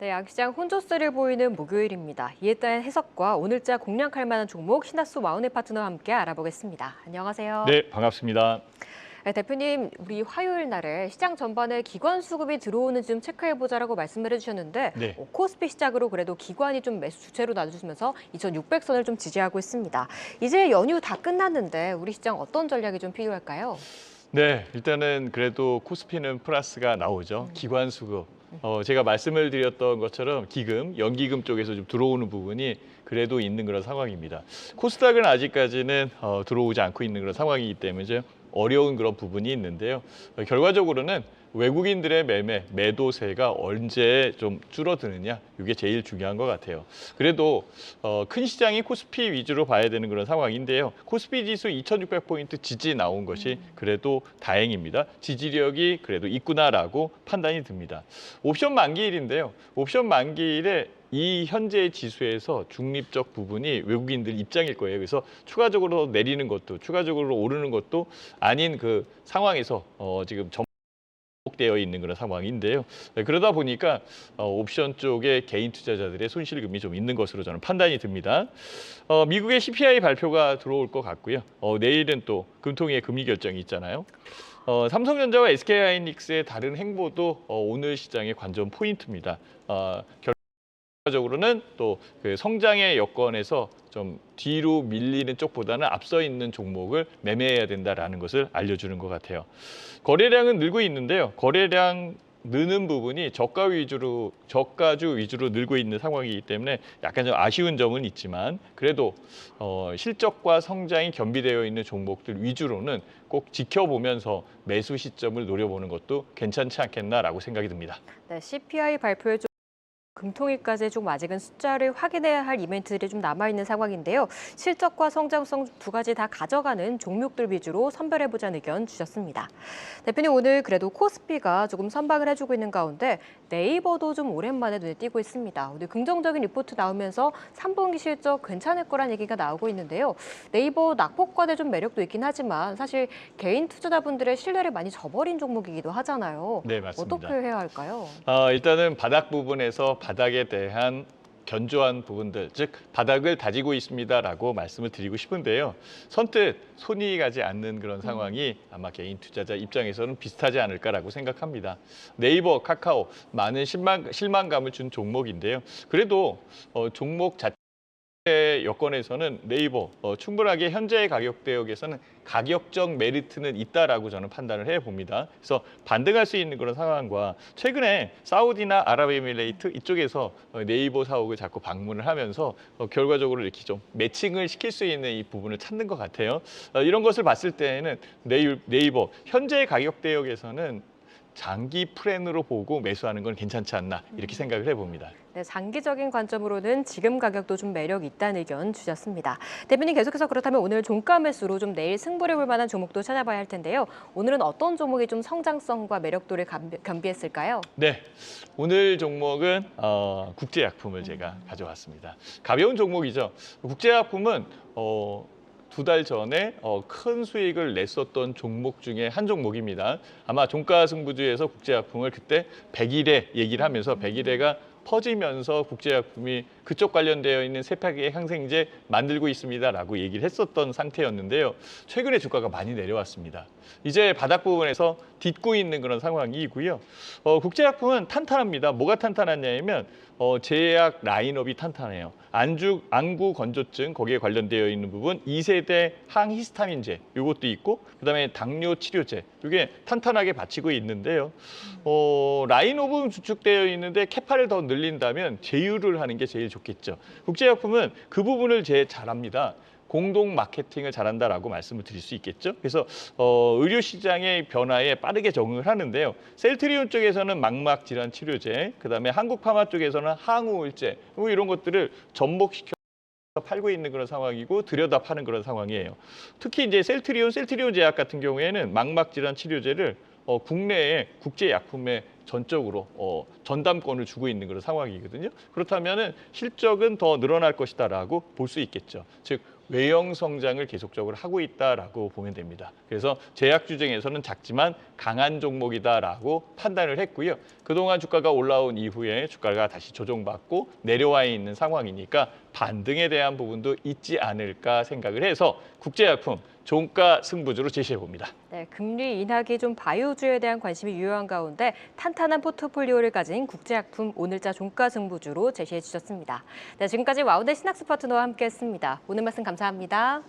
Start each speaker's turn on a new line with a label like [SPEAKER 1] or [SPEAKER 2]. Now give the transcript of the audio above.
[SPEAKER 1] 네, 양시장 혼조세를 보이는 목요일입니다. 이에 따른 해석과 오늘자 공략할 만한 종목 신하수 와운의 파트너와 함께 알아보겠습니다. 안녕하세요.
[SPEAKER 2] 네, 반갑습니다.
[SPEAKER 1] 네, 대표님, 우리 화요일 날에 시장 전반에 기관 수급이 들어오는 좀 체크해보자라고 말씀을 해주셨는데
[SPEAKER 2] 네.
[SPEAKER 1] 어, 코스피 시작으로 그래도 기관이 좀 매수 주체로 나눠주면서 2,600선을 좀 지지하고 있습니다. 이제 연휴 다 끝났는데 우리 시장 어떤 전략이 좀 필요할까요?
[SPEAKER 2] 네, 일단은 그래도 코스피는 플러스가 나오죠. 기관 수급. 어, 제가 말씀을 드렸던 것처럼 기금, 연기금 쪽에서 좀 들어오는 부분이 그래도 있는 그런 상황입니다. 코스닥은 아직까지는 어, 들어오지 않고 있는 그런 상황이기 때문에 좀 어려운 그런 부분이 있는데요. 어, 결과적으로는 외국인들의 매매, 매도세가 언제 좀 줄어드느냐, 이게 제일 중요한 것 같아요. 그래도 어, 큰 시장이 코스피 위주로 봐야 되는 그런 상황인데요. 코스피 지수 2,600포인트 지지 나온 것이 그래도 다행입니다. 지지력이 그래도 있구나라고 판단이 듭니다. 옵션 만기일인데요. 옵션 만기일에 이 현재 지수에서 중립적 부분이 외국인들 입장일 거예요. 그래서 추가적으로 내리는 것도 추가적으로 오르는 것도 아닌 그 상황에서 어, 지금 점 되어 있는 그런 상황인데요. 네, 그러다 보니까 어, 옵션 쪽에 개인 투자자들의 손실금이 좀 있는 것으로 저는 판단이 듭니다. 어, 미국의 CPI 발표가 들어올 것 같고요. 어, 내일은 또 금통위의 금리 결정이 있잖아요. 어, 삼성전자와 SK하이닉스의 다른 행보도 어, 오늘 시장의 관전 포인트입니다. 어, 결 과적으로는 또 그 성장의 여건에서 좀 뒤로 밀리는 쪽보다는 앞서 있는 종목을 매매해야 된다라는 것을 알려주는 것 같아요. 거래량은 늘고 있는데요. 거래량 느는 부분이 저가 위주로 저가주 위주로 늘고 있는 상황이기 때문에 약간 좀 아쉬운 점은 있지만 그래도 어, 실적과 성장이 겸비되어 있는 종목들 위주로는 꼭 지켜보면서 매수 시점을 노려보는 것도 괜찮지 않겠나라고 생각이 듭니다.
[SPEAKER 1] 네, CPI 발표에 좀 금통위까지 좀 아직은 숫자를 확인해야 할 이벤트들이 좀 남아있는 상황인데요. 실적과 성장성 두 가지 다 가져가는 종목들 위주로 선별해보자는 의견 주셨습니다. 대표님 오늘 그래도 코스피가 조금 선방을 해주고 있는 가운데 네이버도 좀 오랜만에 눈에 띄고 있습니다. 오늘 긍정적인 리포트 나오면서 3분기 실적 괜찮을 거란 얘기가 나오고 있는데요. 네이버 낙폭과대 좀 매력도 있긴 하지만 사실 개인 투자자분들의 신뢰를 많이 저버린 종목이기도 하잖아요.
[SPEAKER 2] 네, 맞습니다.
[SPEAKER 1] 어떻게 해야 할까요?
[SPEAKER 2] 어, 일단은 바닥 부분에서 바닥에 대한 견조한 부분들, 즉 바닥을 다지고 있습니다라고 말씀을 드리고 싶은데요. 선뜻 손이 가지 않는 그런 상황이 아마 개인 투자자 입장에서는 비슷하지 않을까라고 생각합니다. 네이버, 카카오 많은 실망, 실망감을 준 종목인데요. 그래도 어, 종목 자체 여건에서는 네이버 어, 충분하게 현재의 가격 대역에서는 가격적 메리트는 있다라고 저는 판단을 해 봅니다. 그래서 반등할 수 있는 그런 상황과 최근에 사우디나 아랍에미레이트 이쪽에서 어, 네이버 사옥을 자꾸 방문을 하면서 어, 결과적으로 이렇게 좀 매칭을 시킬 수 있는 이 부분을 찾는 것 같아요. 어, 이런 것을 봤을 때는 네이- 네이버 현재의 가격 대역에서는 장기 플랜으로 보고 매수하는 건 괜찮지 않나 이렇게 생각을 해봅니다.
[SPEAKER 1] 네, 장기적인 관점으로는 지금 가격도 좀 매력 있다는 의견 주셨습니다. 대표님 계속해서 그렇다면 오늘 종가 매수로 좀 내일 승부를 볼 만한 종목도 찾아봐야 할 텐데요. 오늘은 어떤 종목이 좀 성장성과 매력도를 겸비, 겸비했을까요?
[SPEAKER 2] 네, 오늘 종목은 어, 국제약품을 제가 가져왔습니다. 가벼운 종목이죠. 국제약품은 어, 두 달 전에 어, 큰 수익을 냈었던 종목 중에 한 종목입니다. 아마 종가 승부주에서 국제약품을 그때 100일에 얘기를 하면서 100일에가 퍼지면서 국제약품이 그쪽 관련되어 있는 세파기의 항생제 만들고 있습니다라고 얘기를 했었던 상태였는데요. 최근에 주가가 많이 내려왔습니다. 이제 바닥 부분에서 딛고 있는 그런 상황이고요. 어, 국제약품은 탄탄합니다. 뭐가 탄탄하냐면 어, 제약 라인업이 탄탄해요. 안주, 안구 건조증 거기에 관련되어 있는 부분, 2세대 항히스타민제 이것도 있고 그다음에 당뇨 치료제 이게 탄탄하게 받치고 있는데요. 어, 라인업은 주축되어 있는데 캐파를 더 늘린다면 제휴를 하는 게 제일 좋겠죠. 국제약품은 그 부분을 제일 잘합니다. 공동 마케팅을 잘한다라고 말씀을 드릴 수 있겠죠. 그래서 어, 의료 시장의 변화에 빠르게 적응을 하는데요. 셀트리온 쪽에서는 망막 질환 치료제, 그다음에 한국 파마 쪽에서는 항우울제 뭐 이런 것들을 접목시켜 팔고 있는 그런 상황이고 들여다 파는 그런 상황이에요. 특히 이제 셀트리온, 셀트리온 제약 같은 경우에는 망막 질환 치료제를 어, 국내에 국제 약품에 전적으로 어, 전담권을 주고 있는 그런 상황이거든요. 그렇다면은 실적은 더 늘어날 것이다라고 볼 수 있겠죠. 즉 외형 성장을 계속적으로 하고 있다라고 보면 됩니다. 그래서 제약 주중에서는 작지만 강한 종목이다라고 판단을 했고요. 그동안 주가가 올라온 이후에 주가가 다시 조정받고 내려와 있는 상황이니까 반등에 대한 부분도 있지 않을까 생각을 해서 국제약품 종가 승부주로 제시해 봅니다.
[SPEAKER 1] 네, 금리 인하기 좀 바이오주에 대한 관심이 유효한 가운데 탄탄한 포트폴리오를 가진 국제약품 오늘자 종가 승부주로 제시해 주셨습니다. 네, 지금까지 와우대 신학스 파트너와 함께했습니다. 오늘 말씀 감사합니다.